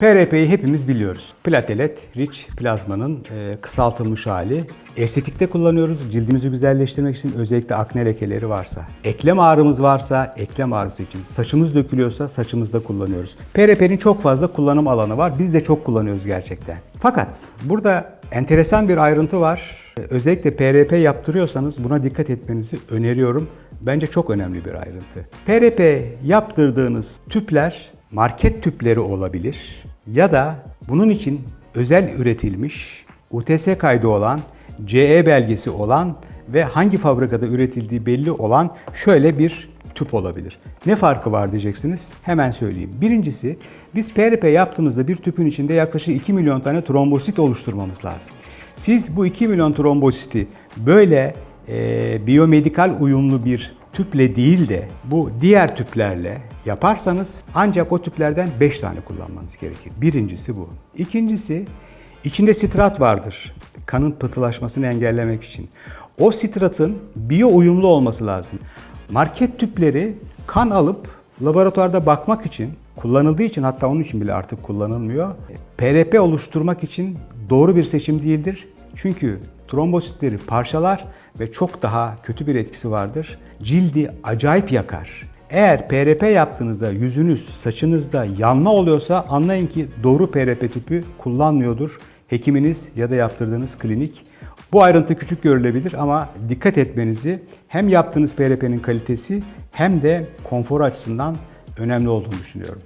PRP'yi hepimiz biliyoruz. Platelet, rich plazmanın e, kısaltılmış hali. Estetikte kullanıyoruz. Cildimizi güzelleştirmek için özellikle akne lekeleri varsa, eklem ağrımız varsa eklem ağrısı için, saçımız dökülüyorsa saçımızda kullanıyoruz. PRP'nin çok fazla kullanım alanı var. Biz de çok kullanıyoruz gerçekten. Fakat burada enteresan bir ayrıntı var. Özellikle PRP yaptırıyorsanız buna dikkat etmenizi öneriyorum. Bence çok önemli bir ayrıntı. PRP yaptırdığınız tüpler market tüpleri olabilir ya da bunun için özel üretilmiş, UTS kaydı olan, CE belgesi olan ve hangi fabrikada üretildiği belli olan şöyle bir tüp olabilir. Ne farkı var diyeceksiniz? Hemen söyleyeyim. Birincisi biz PRP yaptığımızda bir tüpün içinde yaklaşık 2 milyon tane trombosit oluşturmamız lazım. Siz bu 2 milyon trombositi böyle e, biyomedikal uyumlu bir tüple değil de bu diğer tüplerle yaparsanız ancak o tüplerden 5 tane kullanmanız gerekir. Birincisi bu. İkincisi içinde sitrat vardır. Kanın pıhtılaşmasını engellemek için. O sitratın biyo uyumlu olması lazım. Market tüpleri kan alıp laboratuvarda bakmak için kullanıldığı için hatta onun için bile artık kullanılmıyor. PRP oluşturmak için doğru bir seçim değildir. Çünkü trombositleri parçalar ve çok daha kötü bir etkisi vardır. Cildi acayip yakar. Eğer PRP yaptığınızda yüzünüz, saçınızda yanma oluyorsa anlayın ki doğru PRP tüpü kullanmıyordur hekiminiz ya da yaptırdığınız klinik. Bu ayrıntı küçük görülebilir ama dikkat etmenizi hem yaptığınız PRP'nin kalitesi hem de konfor açısından önemli olduğunu düşünüyorum.